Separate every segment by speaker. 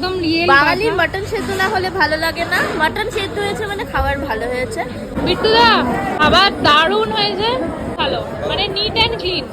Speaker 1: একদম রিয়েল
Speaker 2: বাঙালি মাটন সেদ্ধ না হলে ভালো লাগে না? মাটন সেদ্ধ হয়েছে মানে খাবার ভালো হয়েছে।
Speaker 1: বিট্টুদা খাবার দারুণ হয়েছে। ভালো মানে নিট অ্যান্ড ক্লিন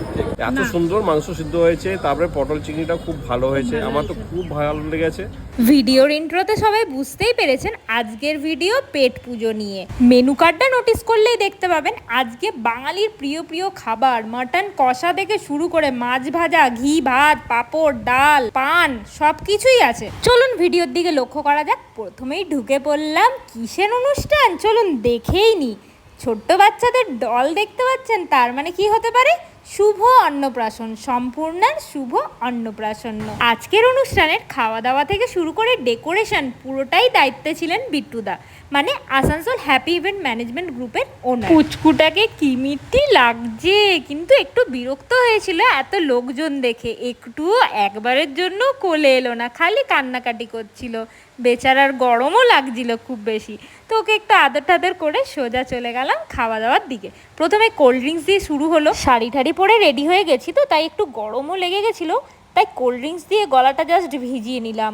Speaker 3: এত সুন্দর মাংস সিদ্ধ হয়েছে তারপরে পটল চিংড়িটা খুব ভালো হয়েছে আমার তো খুব ভালো লেগেছে।
Speaker 4: ভিডিওর ইন্ট্রোতে সবাই বুঝতেই পেরেছেন আজকের ভিডিও পেট পুজো নিয়ে। মেনু কার্ডটা নোটিস করলেই দেখতে পাবেন আজকে বাঙালির প্রিয় প্রিয় খাবার মাটন কষা থেকে শুরু করে মাছ ভাজা ঘি ভাত পাঁপড় ডাল পান সব কিছুই আছে। চলুন ভিডিওর দিকে লক্ষ্য করা যাক প্রথমেই ঢুকে পড়লাম কিসের অনুষ্ঠান? চলুন দেখেই নি। ছোট্ট বাচ্চাদের দল দেখতে পাচ্ছেন তার মানে কি হতে পারে? শুভ অন্নপ্রাশন সম্পূর্ণার শুভ অন্নপ্রাশন। আজকের অনুষ্ঠানের খাওয়া দাওয়া থেকে শুরু করে ডেকোরেশন পুরোটাই দায়িত্বে ছিলেন বিট্টুদা। মানে আসানসোল হ্যাপি ইভেন্ট ম্যানেজমেন্ট গ্রুপের ওনার পুচকুটাকে কি মিষ্টি লাগছে? কিন্তু একটু বিরক্ত হয়েছিল এত লোকজন দেখে। একটুও একবারের জন্য কোলে এলো না খালি কান্নাকাটি করছিল। বেচারার গরমও লাগছিল খুব বেশি। তো ওকে একটু আদর টাদর করে সোজা চলে গেলাম খাওয়া দাওয়ার দিকে। প্রথমে কোল্ড ড্রিঙ্কস দিয়ে শুরু হলো। শাড়ি ঠাড়ি পরে রেডি হয়ে গেছি তো তাই একটু গরমও লেগে গেছিল। তাই কোল্ড ড্রিঙ্কস দিয়ে গলাটা জাস্ট ভিজিয়ে নিলাম।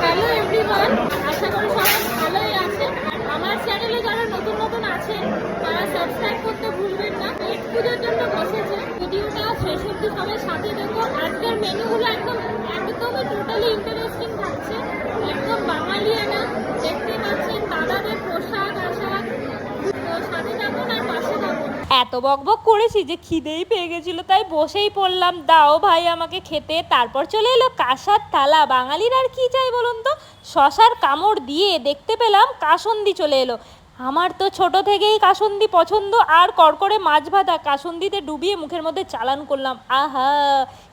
Speaker 2: হ্যালো এভরিওয়ান আশা করি সবাই ভালোই আছেন আর আমার চ্যানেলে যারা নতুন নতুন আছেন তারা সাবস্ক্রাইব করতে ভুলবেন না পেট পুজোর জন্য বসেছে। ভিডিওটা শেষ অবধি সবাই সাথে দেখো আজকের একদম একদমই টোটালি ইন্টারেস্টিং থাকছে। একদম বাঙালিয়ানা। দেখতে পাচ্ছেন দাদাদের পোশাক আশাক
Speaker 4: এত বকবক করেছি যে খিদেই পেয়ে গেছিল, তাই বসেই পড়লাম। দাও ভাই আমাকে খেতে। তারপর চলে এলো কাঁসার থালা। বাঙালির আর কি চাই বলুন তো? শশার কামড় দিয়ে দেখতে পেলাম, কাসন্দি চলে এলো। আমার তো ছোট থেকেই কাসুন্দি পছন্দ, আর করকরে মাছ ভাতা কাসুন্দিতে ডুবিয়ে মুখের মধ্যে চালান করলাম। আহা,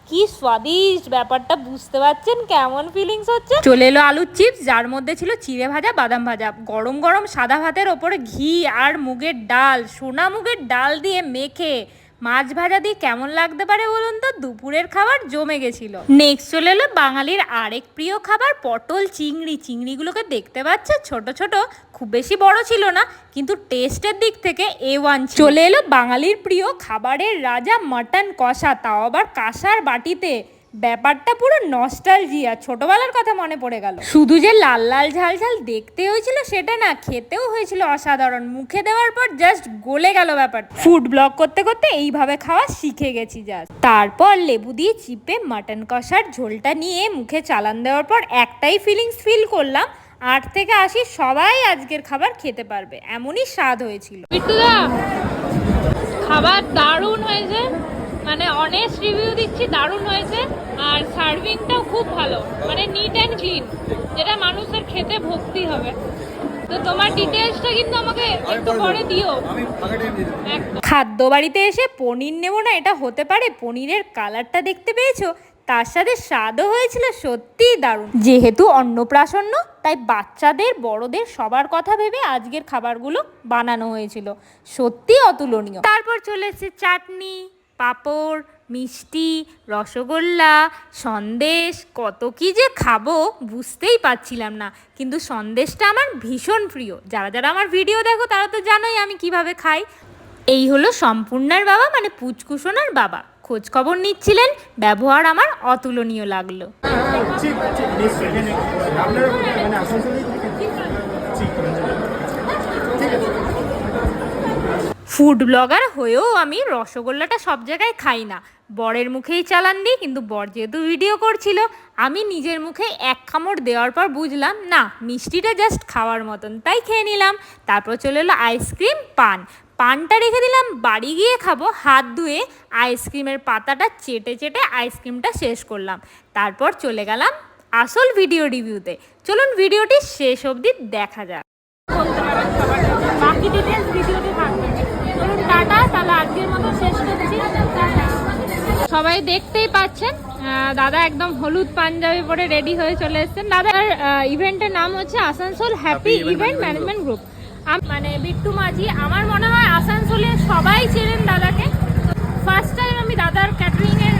Speaker 4: কি স্বাদিষ্ট ব্যাপারটা, বুঝতে পারছেন কেমন ফিলিংস হচ্ছে? চলে এলো আলুর চিপস যার মধ্যে ছিল চিড়ে ভাজা, বাদাম ভাজা। গরম গরম সাদা ভাতের ওপরে ঘি আর মুগের ডাল, সোনা মুগের ডাল দিয়ে মেখে মাছ ভাজা দিয়ে কেমন লাগতে পারে বলুন তো? দুপুরের খাবার জমে গেছিল। নেক্সট চলে এলো বাঙালির আরেক প্রিয় খাবার পটল চিংড়ি। চিংড়িগুলোকে দেখতে পাচ্ছে ছোট ছোট খুব বেশি বড় ছিল না কিন্তু টেস্টের দিক থেকে এ ওয়ান চলে এলো বাঙালির প্রিয় খাবারের রাজা মাটন কষা তাও আবার কাঁসার বাটিতে। ব্যাপারটা পুরো নস্টালজিয়া ছোটবেলার কথা মনে পড়ে গেল। শুধু যে লাল লাল ঝাল ঝাল দেখতে হয়েছিল সেটা না খেতেও হয়েছিল অসাধারণ। মুখে দেওয়ার পর জাস্ট গলে গেল ব্যাপার ফুড ব্লগ করতে করতে এইভাবে খাওয়া শিখে গেছি জাস্ট তারপর লেবু দিয়ে চিপে মাটন কষার ঝোলটা নিয়ে মুখে চালান দেওয়ার পর একটাই ফিলিংস ফিল করলাম আট থেকে আশি সবাই আজকের খাবার খেতে পারবে এমনই স্বাদ হয়েছিল।
Speaker 1: খাবার দারুণ হয়েছে। মানে অনেস্ট রিভিউ দিচ্ছি দারুণ হয়েছে আর সার্ভিংটাও খুব ভালো মানে নিট অ্যান্ড ক্লিন যেটা মানুষের খেতে ভক্তি হবে। তো তোমার ডিটেলসটা কিন্তু আমাকে একটু পরে দিও।
Speaker 4: খাদ্য বাড়িতে এসে পনির নেব না এটা হতে পারে পনিরের কালারটা দেখতে পেয়েছ? তার সাথে স্বাদও হয়েছিল সত্যিই দারুণ। যেহেতু অন্নপ্রাশন্ন তাই বাচ্চাদের বড়দের সবার কথা ভেবে আজকের খাবারগুলো বানানো হয়েছিল। সত্যি অতুলনীয়। তারপর চলে এসেছে চাটনি। পাঁপড়, মিষ্টি, রসগোল্লা, সন্দেশ, কত কি যে খাব বুঝতেই পারছিলাম না। কিন্তু সন্দেশটা আমার ভীষণ প্রিয়। যারা যারা আমার ভিডিও দেখো, তারা তো জানোই আমি কীভাবে খাই। এই হলো সম্পূর্ণার বাবা মানে পুচকুসোনার বাবা। খোঁজ খবর নিচ্ছিলেন, ব্যবহার আমার অতুলনীয় লাগল। ফুড ব্লগার হয়েও আমি রসগোল্লাটা সব জায়গায় খাই না। বরের মুখেই চালান দিই কিন্তু বর যেহেতু ভিডিও করছিল, আমি নিজের মুখে এক কামড় দেওয়ার পর বুঝলাম, না, মিষ্টিটা জাস্ট খাওয়ার মতন। তাই খেয়ে নিলাম। তারপর চলে এলো আইসক্রিম, পান। পানটা রেখে দিলাম, বাড়ি গিয়ে খাব। হাত ধুয়ে আইসক্রিমের পাতাটা চেটে চেটে আইসক্রিমটা শেষ করলাম। তারপর চলে গেলাম আসল ভিডিও রিভিউতে চলুন ভিডিওটি শেষ অবধি দেখা যাক। বাকি ডিটেলস টাটা তাহলে আজকের মতো শেষ করছি।
Speaker 1: সবাই দেখতেই পাচ্ছেন দাদা একদম হলুদ পাঞ্জাবি পরে রেডি হয়ে চলে এসেছেন। দাদার ইভেন্টের নাম হচ্ছে Asansol happy event management group
Speaker 4: মানে বিট্টু মাঝি আমার মনে হয় আসানসোলে সবাই চেনেন দাদাকে। ফার্স্ট টাইম আমি দাদার ক্যাটারিং এর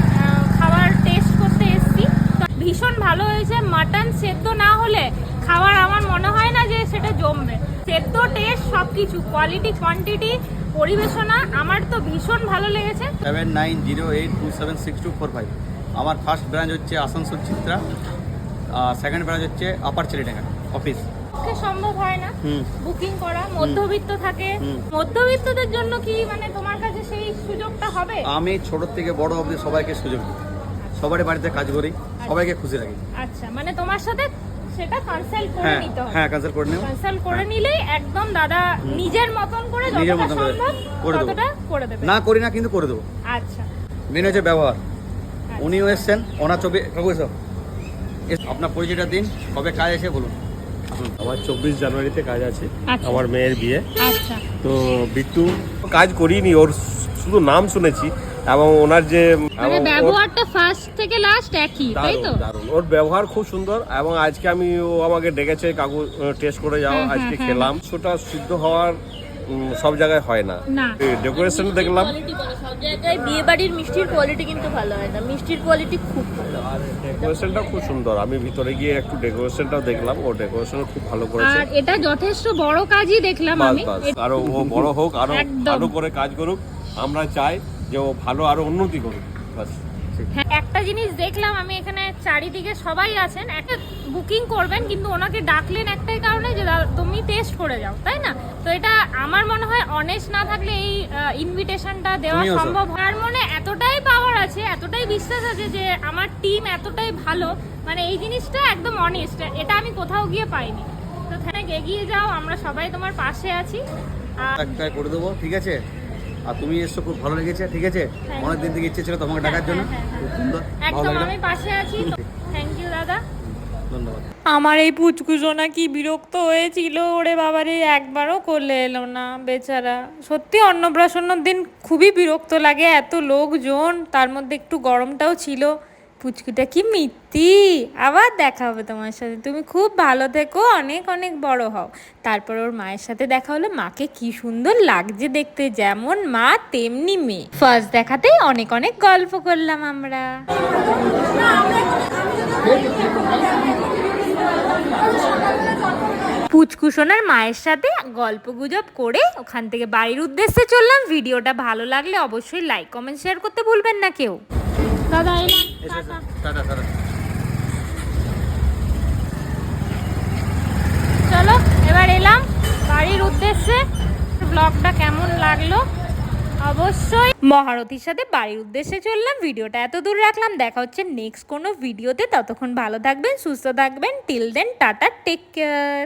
Speaker 4: খাবার টেস্ট করতে এসেছি। তো ভীষণ ভালো হয়েছে। মাটন সেদ্ধ না হলে খাবার আমার মনে হয় না যে সেটা জমবে। সেদ্ধ টেস্ট সব কিছু কোয়ালিটি কোয়ান্টিটি পরিবেশনা আমার তো ভীষণ ভালো লেগেছে।
Speaker 5: Seven nine zero eight two seven six two four five আমার ফার্স্ট ব্রাঞ্চ হচ্ছে আসানসোল চিত্রা সেকেন্ড ব্রাঞ্চ হচ্ছে আপার ছেলেডাঙ্গা অফিস
Speaker 2: পক্ষে সম্ভব হয় না। বুকিং করা মধ্যবিত্ত থাকে। মধ্যবিত্তদের জন্য কি মানে তোমার কাছে সেই সুযোগটা হবে?
Speaker 5: আমি ছোট থেকে বড় অবধি সবাইকে সুযোগ দিই। সবারই বাড়িতে কাজ করি সবাইকে খুশি রাখি।
Speaker 2: আচ্ছা মানে তোমার সাথে সেটা কনসাল্ট করে
Speaker 5: হ্যাঁ
Speaker 2: নিতে হবে।
Speaker 5: হ্যাঁ ক্যান্সেল করে নেব
Speaker 2: কনসাল্ট করে নিলেই একদম দাদা নিজের মতন করে
Speaker 5: নিজের
Speaker 2: যতটা
Speaker 5: মতন করে
Speaker 2: সম্ভব। ততটা করে দেবে।
Speaker 5: না করি না কিন্তু করে দেবো।
Speaker 2: আচ্ছা।
Speaker 5: মেন হচ্ছে ব্যবহার। উনিও এসছেন ওনার ছবি কাকু এসো। আপনার পরিচয়টা দিন কবে কাজ এসে বলুন।
Speaker 3: আমার চব্বিশ জানুয়ারিতে কাজ আছে
Speaker 2: আচ্ছা।
Speaker 3: আমার মেয়ের বিয়ে।
Speaker 2: আচ্ছা।
Speaker 3: তো বিট্টু কাজ করিনি ওর শুধু নাম শুনেছি এবং ওনার যে
Speaker 2: মানে ব্যবহারটা ফার্স্ট থেকে লাস্ট একই তাই তো?
Speaker 3: দারুণ। ওর ব্যবহার খুব সুন্দর এবং আজকে আমি ও আমাকে ডেকেছে কাকু টেস্ট করে যাও
Speaker 2: হ্যাঁ,
Speaker 3: আজকে
Speaker 2: হ্যাঁ,
Speaker 3: খেলাম। সেটা সিদ্ধ হওয়ার সব জায়গায় হয় না। ডেকোরেশন দেখলাম।
Speaker 6: কোয়ালিটি সব জায়গায় বিয়ে বাড়ির মিষ্টির কোয়ালিটি কিন্তু ভালো হয় না। মিষ্টির কোয়ালিটি খুব ভালো।
Speaker 3: ডেকোরেশনটা খুব সুন্দর। আমি ভিতরে গিয়ে একটু ডেকোরেশনটাও দেখলাম। ও ডেকোরেশন খুব ভালো করেছে।
Speaker 2: আর এটা যথেষ্ট বড় কাজই দেখলাম আমি।
Speaker 3: আরও ও বড় হোক
Speaker 2: আরও।
Speaker 3: ভালো করে কাজ করুক। আমরা চাই যে ও ভালো আরও উন্নতি করুক বাস
Speaker 2: হ্যাঁ একটা জিনিস দেখলাম আমি এখানে চারিদিকে সবাই আছেন একটা বুকিং করবেন কিন্তু ওনাকে ডাকলেন একটাই কারণে যে তুমি টেস্ট করে যাও তাই না? তো এটা আমার মনে হয় অনেস্ট না থাকলে এই ইনভিটেশনটা দেওয়া সম্ভব হয়। আর মনে এতটাই পাওয়ার আছে এতটাই বিশ্বাস আছে যে আমার টিম এতটাই ভালো মানে এই জিনিসটা একদম অনেস্ট এটা আমি কোথাও গিয়ে পাইনি। তো থ্যাংক এগিয়ে যাও আমরা সবাই তোমার পাশে আছি। আর
Speaker 5: করে দেবো ঠিক আছে? আর তুমি এসছো খুব ভালো লেগেছে ঠিক আছে? অনেক দিন থেকে ইচ্ছে ছিল তোমাকে ডাকার জন্য।
Speaker 2: হ্যাঁ, হ্যাঁ,
Speaker 5: খুব সুন্দর ভালো
Speaker 2: একদম
Speaker 5: লাগল।
Speaker 2: আমি পাশে আছি থ্যাংক ইউ দাদা।
Speaker 5: ধন্যবাদ।
Speaker 4: আমার এই পুচকুজোনা কি বিরক্ত হয়েছিল ওরে বাবারে একবারও করলে এলো না বেচারা। সত্যি অন্নপ্রাশনের দিন খুবই বিরক্ত লাগে এত লোকজন তার মধ্যে একটু গরমটাও ছিল। পুচকুটা কি মিত্তি? আবার দেখা হবে তোমার সাথে। তুমি খুব ভালো থেকো, অনেক অনেক বড় হও। তারপর ওর মায়ের সাথে দেখা হলো মাকে কি সুন্দর লাগছে দেখতে, যেমন মা তেমনি মেয়ে। ফার্স্ট দেখাতেই অনেক অনেক গল্প করলাম আমরা। পুচকুসোনার মায়ের সাথে গল্প গুজব করে ওখান থেকে বাড়ির উদ্দেশ্যে চললাম। ভিডিওটা ভালো লাগলে অবশ্যই লাইক কমেন্ট শেয়ার করতে ভুলবেন না কেউ।
Speaker 2: দাদা এলাম
Speaker 5: এসো এসো টাটা। টাটা
Speaker 2: চলো এবার এলাম বাড়ির উদ্দেশ্যে। ব্লগটা কেমন লাগল? অবশ্যই
Speaker 4: মহারথীর সাথে বাড়ির উদ্দেশ্যে চললাম। ভিডিওটা এত দূর রাখলাম। দেখা হচ্ছে নেক্সট কোনো ভিডিওতে ততক্ষণ ভালো থাকবেন সুস্থ থাকবেন। Till then tata take care